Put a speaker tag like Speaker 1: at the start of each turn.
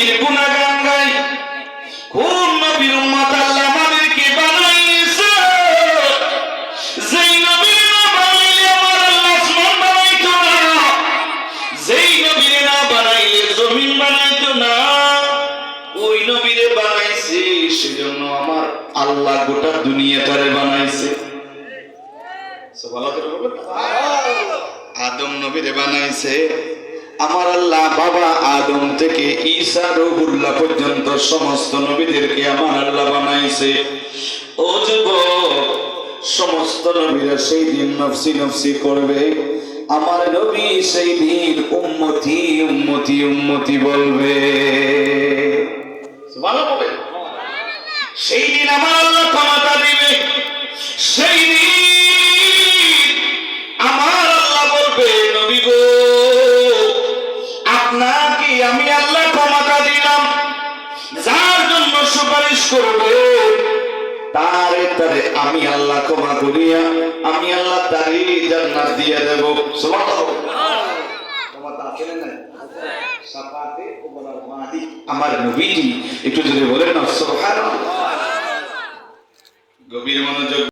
Speaker 1: নবীর গুণাগান গাই। কোন নবীর উম্মত আল্লাহ আমাদেরকে বানাইছে? যেই নবীর না বানাইলে আমার আল্লাহ আসমান বানাইতো না। যেই নবীর না বানাইলে জমিন বানাইতো না। ওই নবীরে বানাইছে সেজন্য আমার আল্লাহ গোটা বানাইছে। সুবহানাল্লাহ বলবেন না? আদম নবীরে বানাইছে। আমার আল্লাহ বাবা আদম থেকে ঈসা রহুল্লাহ পর্যন্ত সমস্ত নবীদেরকে আমার আল্লাহ বানাইছে। ও সমস্ত নবীরা সেই দিন নফসি নফসি করবে। আমার নবী সেই দিন উম্মতি উম্মতি উম্মতি বলবে। সেই দিন আমার আল্লাহ ক্ষমতা দিবে। আমি আল্লাহ ক্ষমতা দিলাম। যার জন্য সুপারিশ করবে, তারে তারে আমি আল্লাহ ক্ষমা করিয়া আমি আল্লাহ তারই জান্নাত দিয়ে দেব। আমার নবীজি, একটু যদি বলেন না, সুবহানাল্লাহ। গভীর মনোযোগ